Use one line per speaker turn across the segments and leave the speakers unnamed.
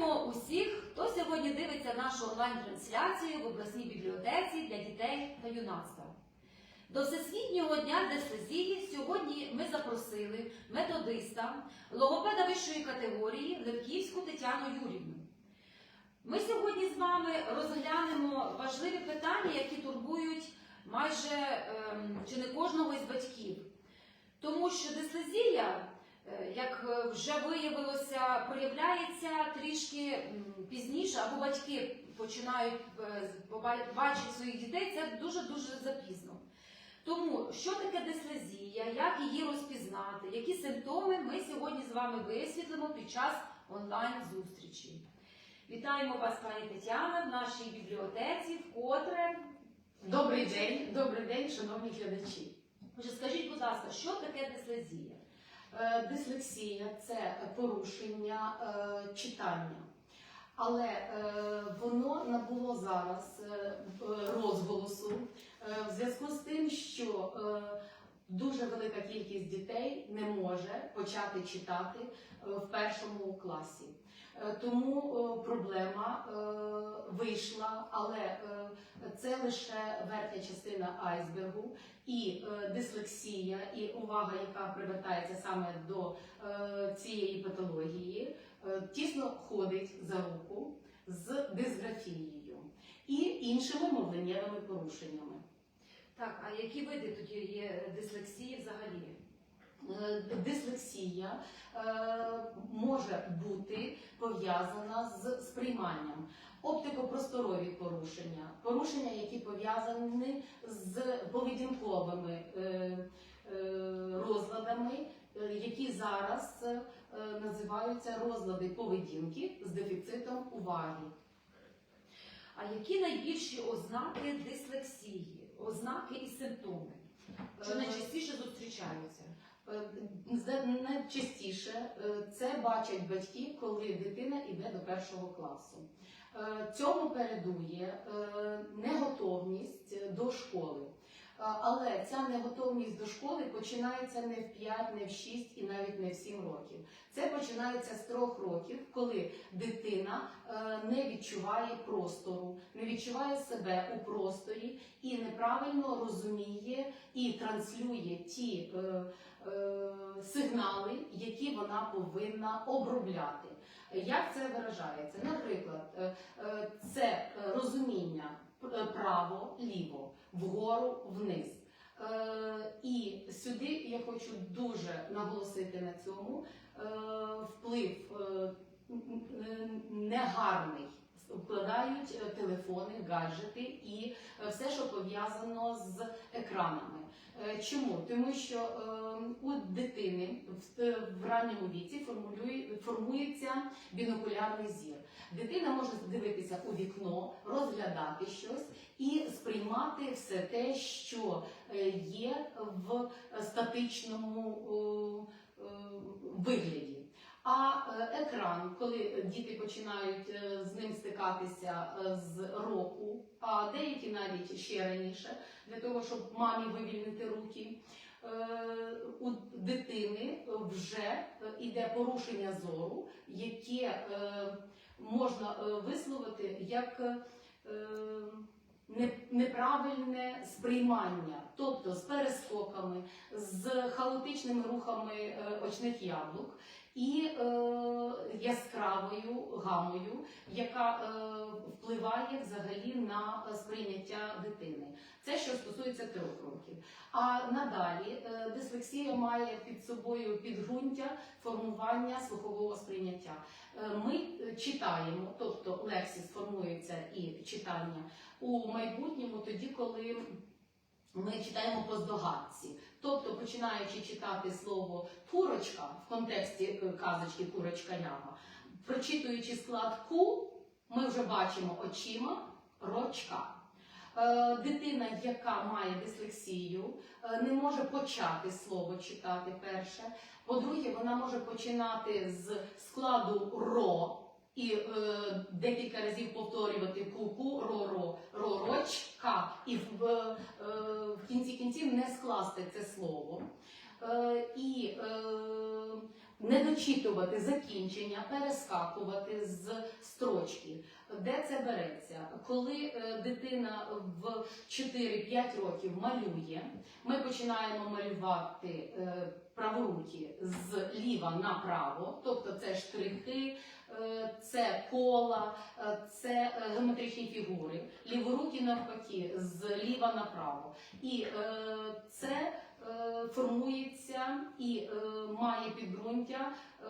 Вітаємо усіх, хто сьогодні дивиться нашу онлайн-трансляцію в обласній бібліотеці для дітей та юнацтва. До Всесвітнього дня дислезії сьогодні ми запросили методиста, логопеда вищої категорії Левківську Тетяну Юрівну. Ми сьогодні з вами розглянемо важливі питання, які турбують майже ем, чи не кожного із батьків. Тому що дислезія, е, як е, вже виявилося, проявляється трішки пізніше, або батьки починають е, бачити своїх дітей, це дуже-дуже запізно. Тому що таке дислезія, як її розпізнати, які симптоми ми сьогодні з вами висвітлимо під час онлайн-зустрічі. Вітаємо вас, пані Тетяна, в нашій бібліотеці, вкотре.
Добрий день, добрий день, шановні глядачі.
Скажіть, будь ласка, що таке дислезія?
Е, Дислексія це порушення е, читання, але е, воно набуло зараз розголосу в зв'язку з тим, що дуже велика кількість дітей не може почати читати в першому класі. Е, Тому е, проблема е, вийшла, але це лише верхня частина айсбергу. І дислексія, і увага, яка привертається саме до цієї патології, тісно ходить за руку з дисграфією і іншими мовленнєвими порушеннями.
Так, а які види тоді є дислексії взагалі?
Е, Дислексія е, може бути пов'язана з сприйманням, оптикопросторові порушення, порушення, які пов'язані з поведінковими е, розладами, які зараз називаються розлади поведінки з дефіцитом уваги.
А які найбільші ознаки дислексії, ознаки і симптоми? Що
Е,
найчастіше зустрічаються?
Е, Найчастіше е, це бачать батьки, коли дитина йде до першого класу. Е, Цьому передує неготовність до школи. Е, Але ця неготовність до школи починається не в 5, не в 6 і навіть не в 7 років. Це починається з трьох років, коли дитина е, не відчуває простору, не відчуває себе у просторі і неправильно розуміє і транслює ті е, сигнали, які вона повинна обробляти. Як це виражається? Наприклад, це розуміння право, ліво, вгору, вниз. Е, І сюди я хочу дуже наголосити на цьому е, вплив е, негарний. Вкладають е, телефони, гаджети і е, все, що пов'язано з екранами. Е, Чому? Тому що е, у дитини в, в ранньому віці формується бінокулярний зір. Дитина може дивитися у вікно, розглядати щось і сприймати все те, що е, є в статичному е, е, вигляді. А е, екран, коли діти починають е, з ним стикатися е, з року, а деякі навіть ще раніше, для того, щоб мамі вивільнити руки, е, у дитини вже йде порушення зору, яке е, можна е, висловити як е, неправильне сприймання, тобто з перескоками, з хаотичними рухами е, очних яблук і е, яскравою гамою, яка е, впливає взагалі на е, сприйняття дитини. Це що стосується трьох років. А надалі е, дислексія має під собою підґрунтя формування слухового сприйняття. Е, Ми е, читаємо, тобто лексіс формується і читання у майбутньому, тоді, коли ми читаємо по здогадці. Тобто, починаючи читати слово курочка в контексті е, казочки Курочка Лява, прочитуючи склад ку, ми вже бачимо очима рочка. Е, Дитина, яка має дислексію, е, не може почати слово читати перше. По-друге, вона може починати з складу ро і е, декілька разів повторювати ку-ку, ро-ро, ро-рочка, і в, е, в кінці кінців не скласти це слово. Е, і е, не дочитувати закінчення, перескакувати з строчки. Де це береться? Коли е, дитина в 4-5 років малює, ми починаємо малювати е, праворукі з ліва направо, тобто це штрихи, е, це кола, е, це е, геометричні фігури, ліворукі навпаки, з ліва направо. І е, це е, формується і е, має підґрунтя е,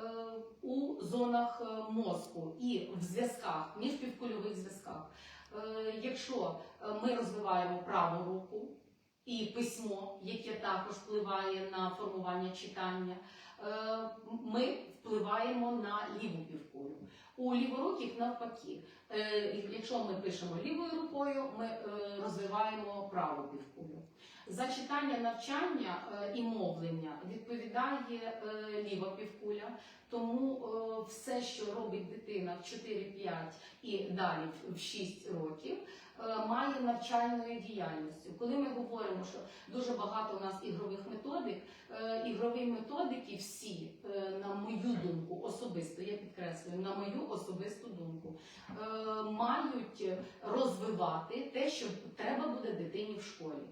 у зонах е, мозку і в зв'язках, міжпівкульових зв'язках. Е, Якщо е, ми розвиваємо праву руку і письмо, яке також впливає на формування читання, е, ми впливаємо на ліву півкулю. У ліворуких навпаки, Е, якщо ми пишемо лівою рукою, ми е, розвиваємо праву півкулю. За читання, навчання е, і мовлення відповідає ліва півкуля, тому все, що робить дитина в 4-5 і далі в 6 років, має навчальною діяльністю. Коли ми говоримо, що дуже багато у нас ігрових методик, ігрові методики всі, е, на мою думку, особисто, я підкреслюю, на мою особисту думку, е, мають розвивати те, що треба буде дитині в школі.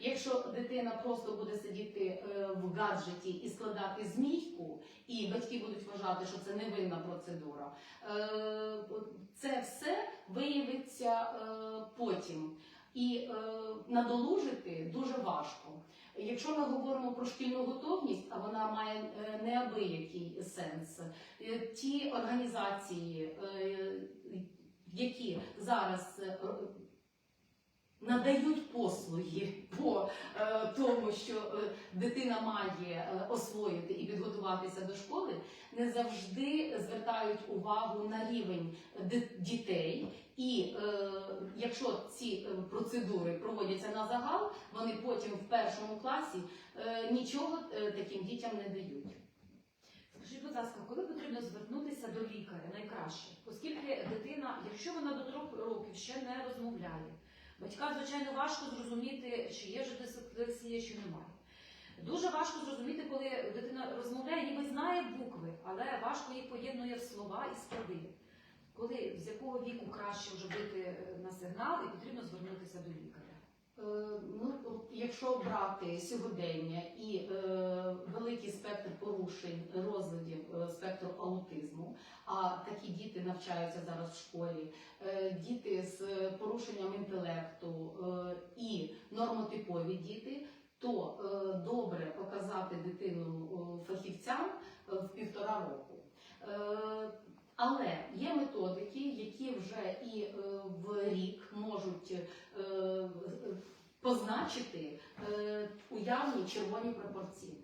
Якщо дитина просто буде сидіти е, в гаджеті і складати змійку, і батьки будуть вважати, що це невинна процедура, е, це все виявиться е, потім. І е, надолужити дуже важко. Якщо ми говоримо про шкільну готовність, а вона має е, неабиякий сенс, е, ті організації, е, які зараз е, надають послуги по е, тому, що е, дитина має освоїти і підготуватися до школи, не завжди звертають увагу на рівень дітей. І е, якщо ці процедури проводяться на загал, вони потім в першому класі е, нічого таким дітям не дають.
Скажіть, будь ласка, коли потрібно звернутися до лікаря найкраще, оскільки дитина, якщо вона до трьох років ще не розмовляє, батькам, звичайно, важко зрозуміти, чи є вже дислексія, чи немає. Дуже важко зрозуміти, коли дитина розмовляє, ніби знає букви, але важко їх поєднує в слова і склади. Коли з якого віку краще вже бити е, на сигнал і потрібно звернутися до лікаря.
Ну, якщо брати сьогодення і е, великий спектр порушень розладів е, спектру аутизму, а такі діти навчаються зараз в школі, е, діти з порушенням інтелекту е, і нормотипові діти, то е, добре показати дитину е, фахівцям е, в півтора року. Е, але є методики, які вже і е, в рік можуть позначити е, уявні червоні пропорції.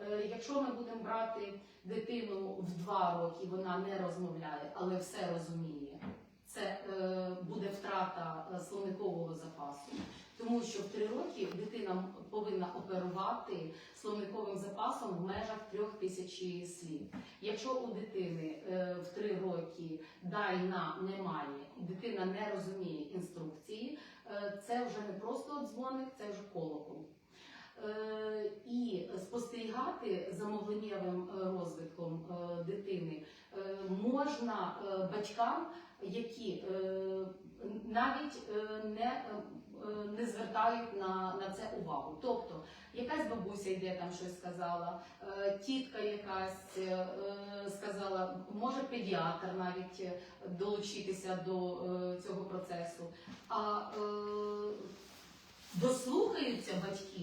Е, Якщо ми будемо брати дитину в два роки, вона не розмовляє, але все розуміє. Це е, буде втрата словникового запасу, тому що в три роки дитина повинна оперувати словниковим запасом в межах трьох тисяч слів. Якщо у дитини в три роки дай на немає, дитина не розуміє інструкції, це вже не просто дзвоник, це вже колокол. Е, І спостерігати за мовленнєвим е, розвитком е, дитини е, можна е, батькам, які е, навіть е, не, е, не звертають на, на це увагу. Тобто, якась бабуся йде там щось сказала, е, тітка якась е, сказала, може педіатр навіть е, долучитися до цього процесу. А дослухаються батьки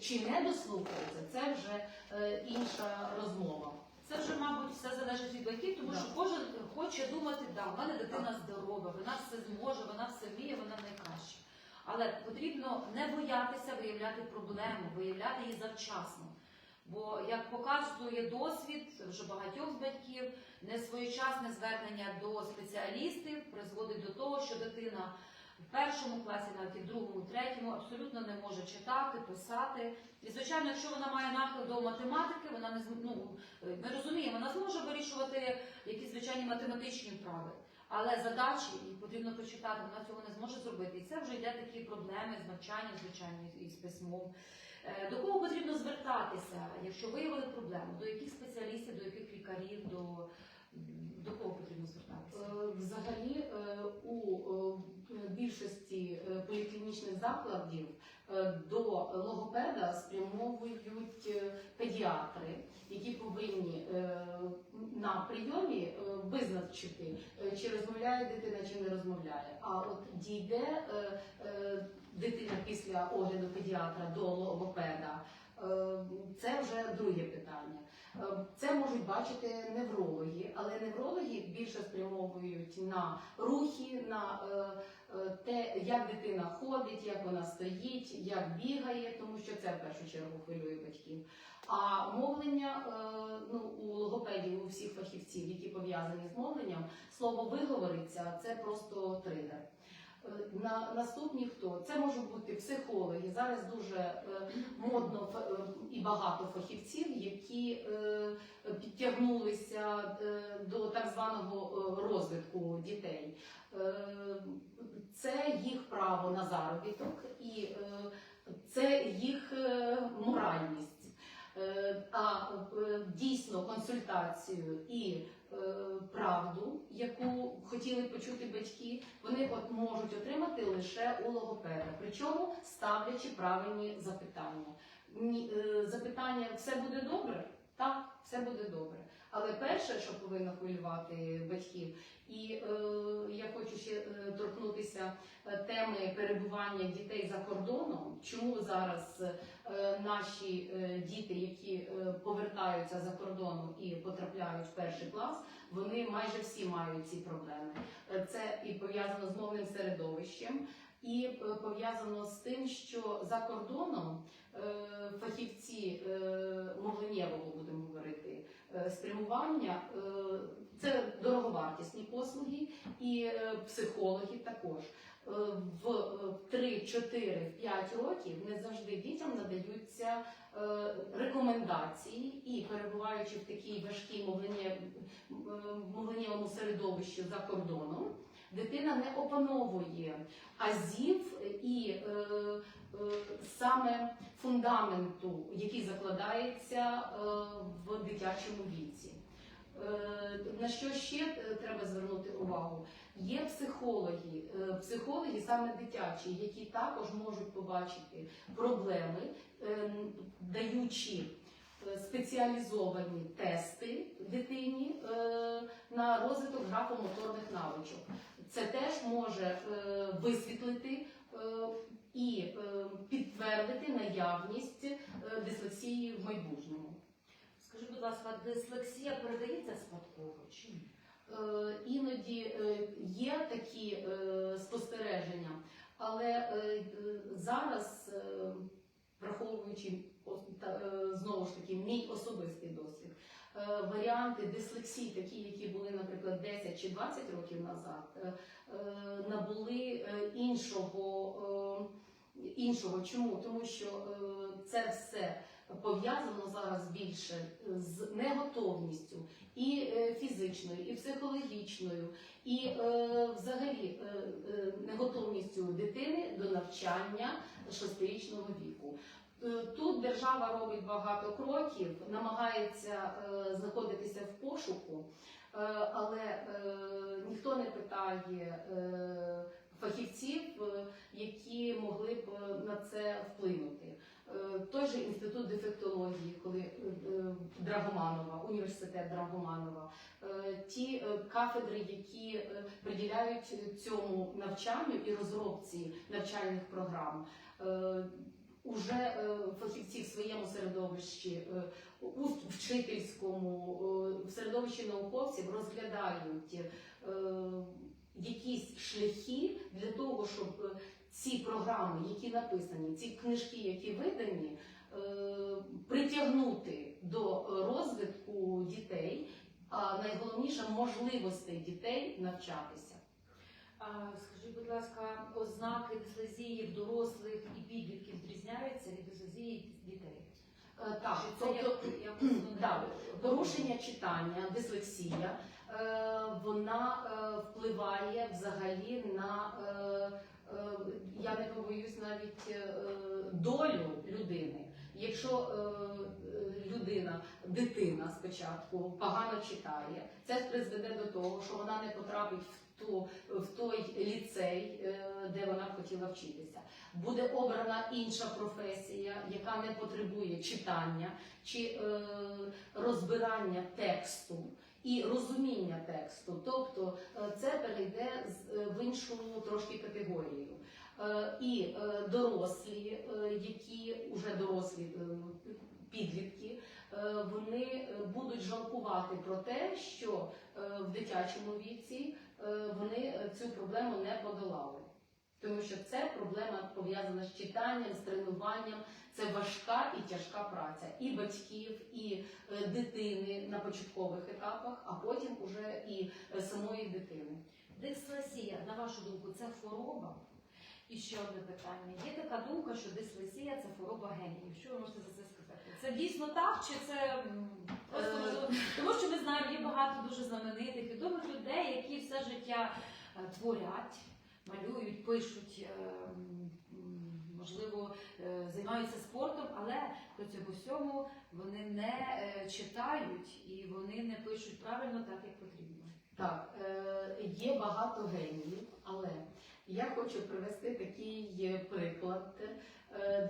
чи не дослухаються, це вже інша розмова.
Це вже, мабуть, все залежить від батьків, тому
Да.
що кожен хоче думати, да, в мене дитина здорова, вона все зможе, вона все вміє, вона найкраща. Але потрібно не боятися виявляти проблему, виявляти її завчасно. Бо, як показує досвід вже багатьох з батьків, несвоєчасне звернення до спеціалістів призводить до того, що дитина в першому класі, навіть в другому, третьому абсолютно не може читати, писати. І, звичайно, якщо вона має нахил до математики, вона не ну, е, ми розуміємо, вона зможе вирішувати якісь звичайні математичні вправи. Але задачі їй потрібно прочитати, вона цього не зможе зробити. І це вже йде такі проблеми з навчанням, звичайно, і з письмом. Е, До кого потрібно звертатися, якщо виявили проблему? До яких спеціалістів, до яких лікарів, до, до кого потрібно звертатися?
Е, Взагалі е, у більшості поліклінічних закладів до логопеда спрямовують е, педіатри, які повинні е, на прийомі е, визначити, е, чи розмовляє дитина, чи не розмовляє. А от дійде е, е, дитина після огляду педіатра до логопеда, е, це вже друге питання. Е, Це можуть бачити неврологи, але неврологи більше спрямовують на рухи, на е, е, те, як дитина ходить, як вона стоїть, як бігає, тому що це в першу чергу хвилює батьків. А мовлення е, ну, у логопедів, у всіх фахівців, які пов'язані з мовленням, слово виговориться це просто тригер. Е, На наступні хто? Це можуть бути психологи. Зараз дуже е, модно е, і багато фахівців, які підтягнулися до так званого розвитку дітей. Це їх право на заробіток і це їх моральність. А дійсно консультацію і правду, яку хотіли почути батьки, вони от можуть отримати лише у логопеда, причому ставлячи правильні запитання. Е, Запитання все буде добре? Так, все буде добре. Але перше, що повинно хвилювати батьків, і е, я хочу ще е, торкнутися е, теми перебування дітей за кордоном. Чому зараз е, наші е, діти, які повертаються за кордону і потрапляють в перший клас, вони майже всі мають ці проблеми. Це і пов'язано з мовним середовищем, і пов'язано з тим, що за кордоном фахівці мовленнєвого будемо говорити е, спрямування. е, Це дороговартісні послуги і е, психологи також. В е, 3, 4, 5 років не завжди дітям надаються рекомендації і перебуваючи в такій важкій мовленнє- мовленнєвому середовищі за кордоном, дитина не опановує азів і саме фундаменту, який закладається в дитячому віці. Е, На що ще е, треба звернути увагу? Є психологи, е, психологи саме дитячі, які також можуть побачити проблеми, даючи спеціалізовані тести дитині на розвиток графомоторних навичок. Це теж може висвітлити і підтвердити наявність дислексії в майбутньому.
Скажи, будь ласка, дислексія передається спадково чи ні?
Е, Іноді е, є такі е, спостереження, але е, е, зараз, е, враховуючи е, знову ж таки мій особистий досвід, е, варіанти дислексії, такі, які були, наприклад, 10 чи 20 років назад, е, набули іншого. е, Іншого чому? Тому що е, це все пов'язано зараз більше з неготовністю і е, фізичною, і психологічною, і е, взагалі е, неготовністю дитини до навчання шестирічного віку. Тут держава робить багато кроків, намагається знаходитися в пошуку, але ніхто не питає фахівців, які могли б на це вплинути. Е, Той же інститут дефектології, коли е, е, Драгоманова, університет Драгоманова, ті кафедри, які приділяють цьому навчанню і розробці навчальних програм. Уже фахівці в своєму середовищі, у вчительському, в середовищі науковців розглядають якісь шляхи для того, щоб ці програми, які написані, ці книжки, які видані, е, притягнути до розвитку дітей, а найголовніше можливостей дітей навчатися.
Скажи, будь ласка, ознаки дислезії в дорослих і підлітків відрізняються від дислезії дітей?
Е, Так,
це
тобто
як,
Да, порушення читання, дислексія, е, вона впливає взагалі на, я не побоюсь навіть е, долю людини. Якщо е, е, людина, дитина спочатку погано читає, це призведе до того, що вона не потрапить в ту в той ліцей, е, де вона хотіла вчитися. Буде обрана інша професія, яка не потребує читання чи е, розбирання тексту і розуміння тексту. Тобто е, це перейде е, в іншу трошки категорію. Е, І дорослі, які вже дорослі підлітки, вони будуть жалкувати про те, що в дитячому віці вони цю проблему не подолали. Тому що це проблема пов'язана з читанням, з тренуванням. Це важка і тяжка праця і батьків, і е, дитини на початкових етапах, а потім уже і е, самої дитини.
Дислесія, на вашу думку, це хвороба? І ще одне питання. Є така думка, що дислесія це хвороба генів. Що ви можете за це сказати? Це дійсно так, чи це просто
Е.
Тому що ми знаємо, є багато дуже знаменитих відомих людей, які все життя творять, малюють, пишуть, е, можливо, е, займаються спортом, але до цього всьому вони не е, читають і вони не пишуть правильно так, як потрібно.
Так, є багато геніїв, але я хочу привести такий приклад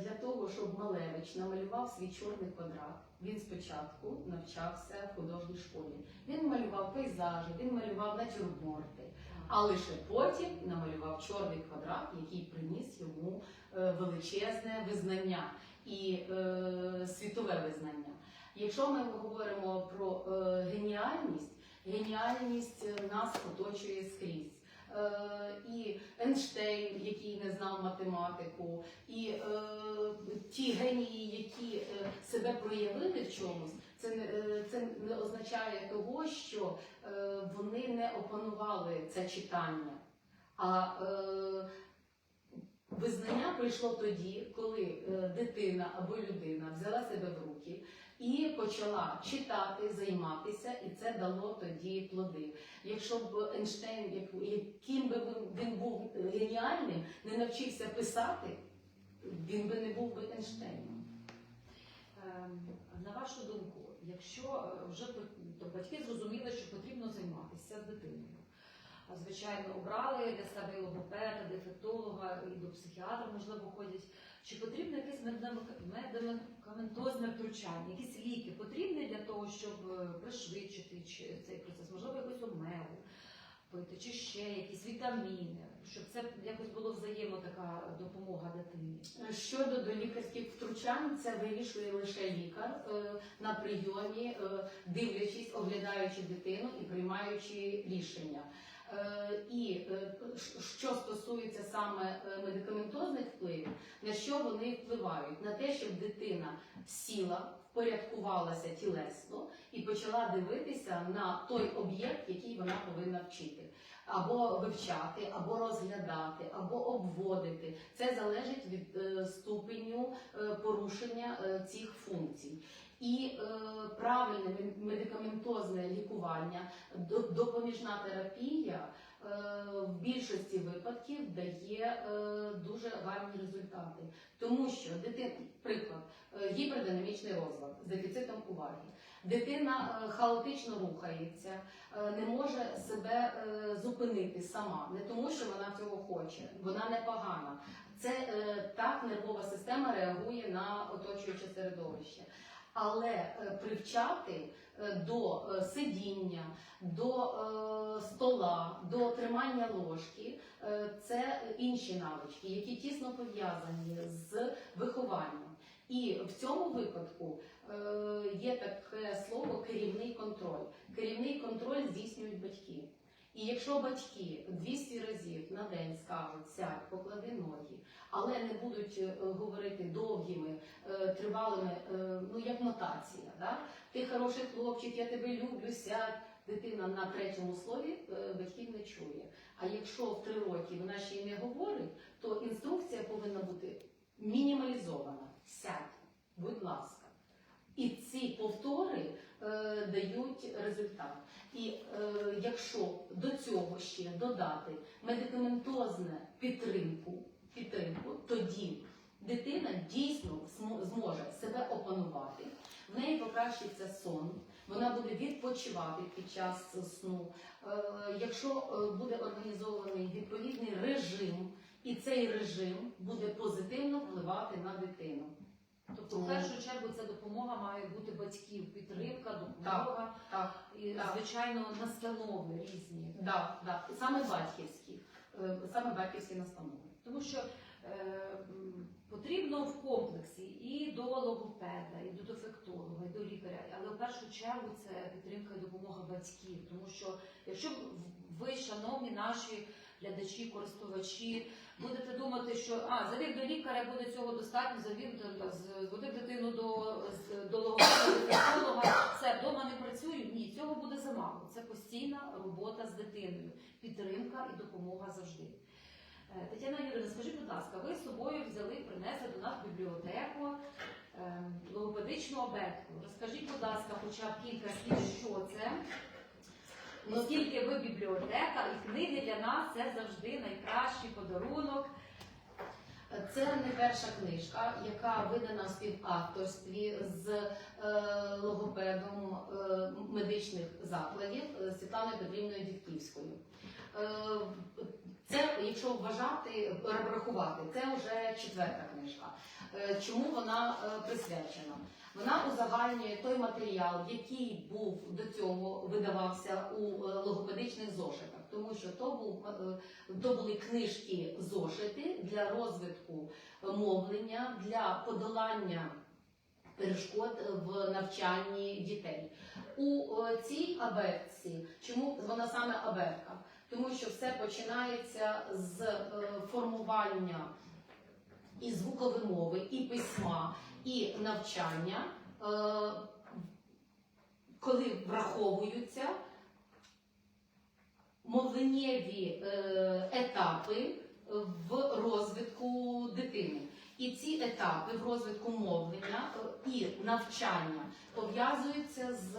для того, щоб Малевич намалював свій чорний квадрат. Він спочатку навчався в художній школі. Він малював пейзажі, він малював натюрморти, а лише потім намалював чорний квадрат, який приніс йому е, величезне визнання і е, світове визнання. Якщо ми говоримо про е, геніальність, геніальність нас оточує скрізь. Е, І Ейнштейн, який не знав математику, і е, ті генії, які е, себе проявили в чомусь, це не, це не означає того, що вони не опанували це читання. А визнання прийшло тоді, коли дитина або людина взяла себе в руки і почала читати, займатися, і це дало тоді плоди. Якщо б Ейнштейн, яким би він- був геніальним, не навчився писати, він би не був би Ейнштейном.
Ем, На вашу думку, якщо е, вже то батьки зрозуміли, що потрібно займатися з дитиною, звичайно обрали для себе і логопеда, дефектолога і до психіатра, можливо, ходять. Чи потрібно якесь медикам- медикаментозне втручання, якісь ліки потрібні для того, щоб е, пришвидшити цей процес? Можливо, якусь омегу пити, чи ще якісь вітаміни, щоб це якось було взаємо така допомога дитині.
Щодо до лікарських втручань, це вирішує лише лікар е, на прийомі, е, дивлячись, оглядаючи дитину і приймаючи рішення. Е, І е, що стосується саме е, медикаментозних впливів, на що вони впливають? На те, щоб дитина сіла, впорядкувалася тілесно і почала дивитися на той об'єкт, який вона повинна вчити. Або вивчати, або розглядати, або обводити. Це залежить від ступеню порушення цих функцій. І е, правильне медикаментозне лікування, допоміжна терапія е, в більшості випадків дає е, дуже гарні результати. Тому що дитина, приклад, е, гіпердинамічний розлад з дефіцитом уваги. Дитина е, хаотично рухається, е, не може себе зупинити сама, не тому, що вона цього хоче, вона непогана. Це е, так нервова система реагує на оточуюче середовище. Але е, привчати е, до е, сидіння, до стола, до тримання ложки це інші навички, які тісно пов'язані з вихованням. І в цьому випадку є таке слово керівний контроль. Керівний контроль здійснюють батьки. І якщо батьки 200 разів на день скажуть сядь, поклади ноги, але не будуть е, говорити довгими, е, тривалими, е, ну як нотація, да? ти хороший хлопчик, я тебе люблю, сядь. Дитина на третьому слові батьків не чує. А якщо в три роки вона ще й не говорить, то інструкція повинна бути мінімалізована. Сядь, будь ласка. І ці повтори е, дають результат. І е, якщо додати медикаментозне підтримку, підтримку, тоді дитина дійсно зможе себе опанувати, в неї покращиться сон, вона буде відпочивати під час сну. Е, Якщо е, буде організований відповідний режим, і цей режим буде позитивно впливати на дитину.
Тобто, в першу чергу, ця допомога має бути батьків, підтримка, допомога
Так,
і,
Так.
звичайно, настанови різні.
да, да. саме батьківські, е, саме батьківські настанови.
Тому що е, потрібно в комплексі і до логопеда, і до дефектолога, і до лікаря, але в першу чергу це підтримка і допомога батьків. Тому що якщо ви, шановні наші глядачі, користувачі, будете думати, що а завів до лікаря буде цього достатньо, завів зводив дитину до, до логопеда, все вдома не працюю. Ні, цього буде замало. Це постійна робота з дитиною, підтримка і допомога завжди. Е, Тетяна Юрійовна, скажіть, будь ласка, ви з собою взяли, принесли до нас бібліотеку е, логопедичну абетку. Розкажіть, будь ласка, хоча б кілька слів, що це. Оскільки ви бібліотека і книги для нас це завжди найкращий подарунок.
Це не перша книжка, яка видана в співавторстві з е, логопедом е, медичних закладів е, Світланою Петрівною Дідківською. Це, якщо вважати, рахувати, це вже четверта книжка. Е, Чому вона е, присвячена? Вона узагальнює той матеріал, який був до цього видавався у е, логопедичних зошитах, тому що то, був, то були книжки зошити для розвитку мовлення, для подолання перешкод в навчанні дітей. У цій абетці, чому вона саме абетка? Тому що все починається з е, формування і звукової мови, і письма, і навчання, е, коли враховуються мовленнєві е, етапи в розвитку дитини. І ці етапи в розвитку мовлення і навчання пов'язуються з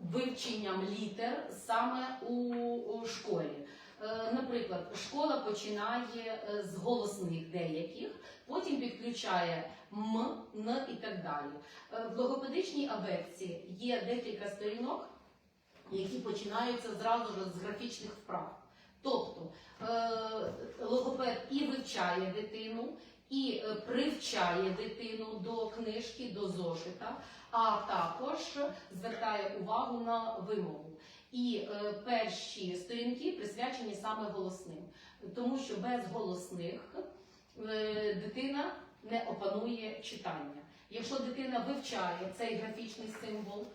вивченням літер саме у, школі. Е, Наприклад, школа починає е, з голосних деяких, потім підключає м, н і так далі. Е, В логопедичній абетці є декілька сторінок, які починаються зразу ж з графічних вправ. Тобто логопед і вивчає дитину, і е, привчає дитину до книжки, до зошита, а також звертає увагу на вимову. І е, перші сторінки присвячені саме голосним, тому що без голосних е, дитина не опанує читання. Якщо дитина вивчає цей графічний символ,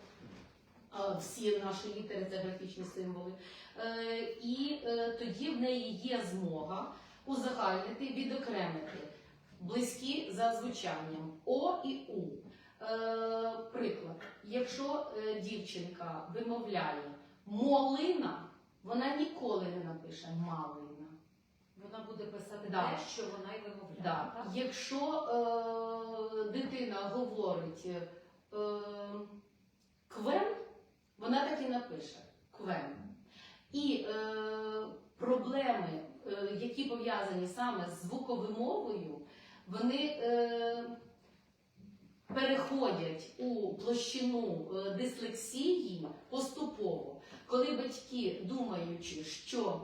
а всі наші літери це графічні символи, е, і е, тоді в неї є змога узагальнити, відокремити близькі за звучанням О і У. Е, Приклад, якщо е, дівчинка вимовляє молина, вона ніколи не напише малина.
Вона буде писати
Да.
те, що вона й вимовляє.
Да.
так?
Якщо е, дитина говорить е, квем, вона так і напише квем. І е, проблеми, е, які пов'язані саме з звуковимовою, вони е, переходять у площину е, дислексії поступово, коли батьки, думаючи, що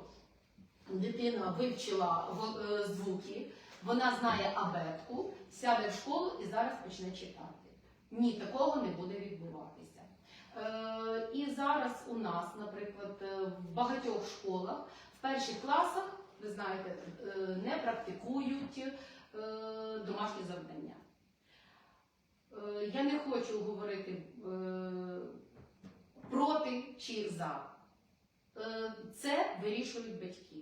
дитина вивчила е, звуки, вона знає абетку, сяде в школу і зараз почне читати. Ні, такого не буде відбуватися. Е, і зараз у нас, наприклад, в багатьох школах в перших класах, ви знаєте, не практикують домашні завдання. Е, я не хочу говорити е, проти чи за. Е, це вирішують батьки.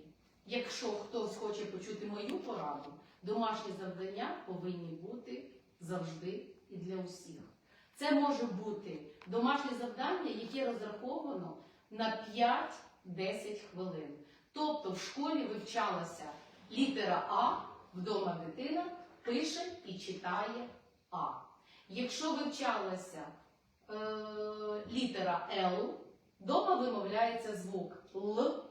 Якщо хтось хоче почути мою пораду, домашні завдання повинні бути завжди і для усіх. Це може бути домашнє завдання, яке розраховано на 5-10 хвилин. Тобто в школі вивчалася літера А, вдома дитина пише і читає А. Якщо вивчалася е, літера Л, вдома вимовляється звук Л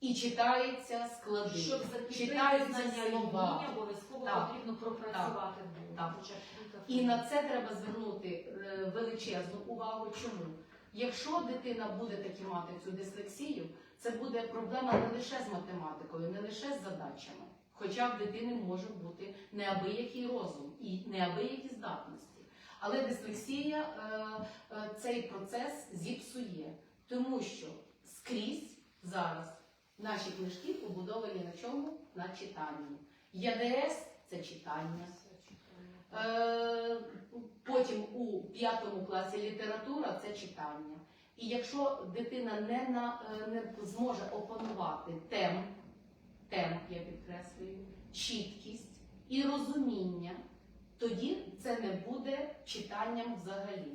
і читаються склади.
Щоб
Читаються слова.
обов'язково
Так.
потрібно пропрацювати
Так.
кілька
І на це треба звернути е, величезну увагу. Чому? Якщо дитина буде таки мати цю дислексію, це буде проблема не лише з математикою, не лише з задачами. Хоча в дитини може бути неабиякий розум і неабиякі здатності. Але дислексія е, е, цей процес зіпсує, тому що скрізь зараз наші книжки побудовані на чому? На читанні. ЯДС це читання. Е, Потім у п'ятому класі література це читання. І якщо дитина не, на, е, не зможе опанувати тем, тем, я підкреслюю, чіткість і розуміння, тоді це не буде читанням взагалі.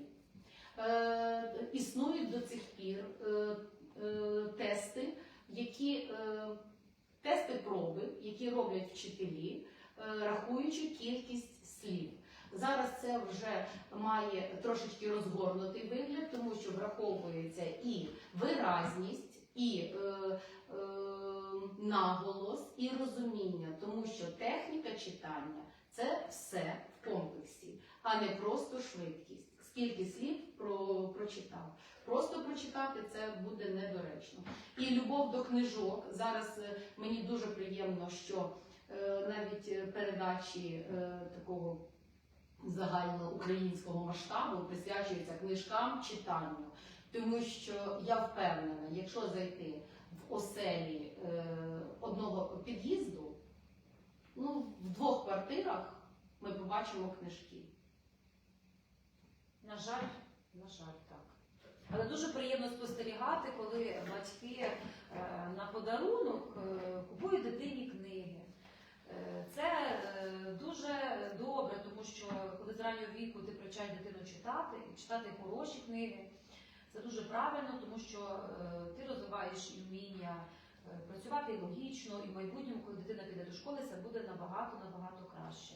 Е, існують до цих пір е, е, тести, які е, тести проби, які роблять вчителі, е, рахуючи кількість слів. Зараз це вже має трошечки розгорнутий вигляд, тому що враховується і виразність, і е, наголос, і розуміння, тому що техніка читання це все в комплексі, а не просто швидкість. Скільки слів про, прочитав. Просто прочитати це буде недоречно. І любов до книжок. Зараз е, мені дуже приємно, що е, навіть передачі е, такого загальноукраїнського масштабу присвячуються книжкам читанню. Тому що я впевнена, якщо зайти в оселі одного під'їзду, ну, в двох квартирах ми побачимо книжки.
На жаль, на жаль, так. Але дуже приємно спостерігати, коли батьки е, на подарунок е, купують дитині книги. Е, Це е, дуже добре, тому що коли з раннього віку ти привчаєш дитину читати, і читати хороші книги, це дуже правильно, тому що е, ти розвиваєш і вміння е, працювати логічно, і в майбутньому, коли дитина піде до школи, це буде набагато набагато краще.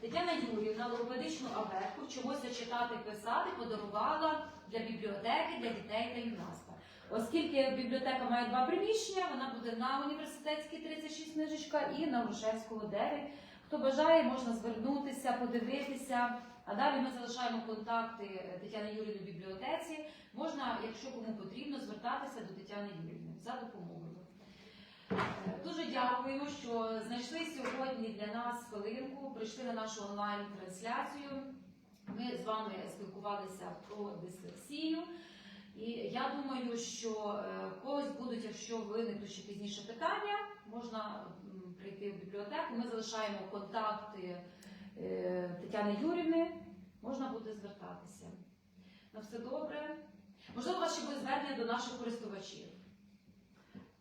Тетяна Юрівна логопедичну абетку вчимося читати, писати, подарувала для бібліотеки, для дітей та юнацтва. Оскільки бібліотека має два приміщення, вона буде на університетській 36 книжечка і на Грушевського 9. Хто бажає, можна звернутися, подивитися. А далі ми залишаємо контакти Тетяни Юрівни в бібліотеці. Можна, якщо кому потрібно, звертатися до Тетяни Юрівни за допомогою. Дуже дякуємо, що знайшли сьогодні для нас хвилинку, прийшли на нашу онлайн-трансляцію. Ми з вами спілкувалися про дислексію. І я думаю, що е, когось будуть, якщо виникнуть ще пізніше питання, можна прийти в бібліотеку. Ми залишаємо контакти е, Тетяни Юрівни, можна буде звертатися. На все добре. Можливо, у вас ще буде звернення до наших користувачів.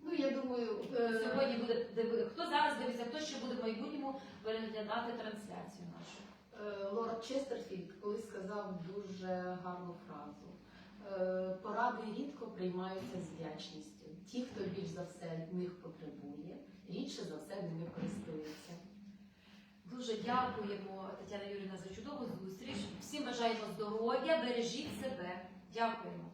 Ну, я думаю, е,
Сьогодні буде диви- хто зараз дивиться, хто ще буде в майбутньому переглядати трансляцію нашу.
Е, Лорд Честерфілд колись сказав дуже гарну фразу. Е, Поради рідко приймаються з вдячністю. Ті, хто більш за все них потребує, рідше за все ними користуються.
Дуже дякуємо, Тетяна Юрійовна, за чудову зустріч. Всім бажаємо здоров'я, бережіть себе. Дякуємо.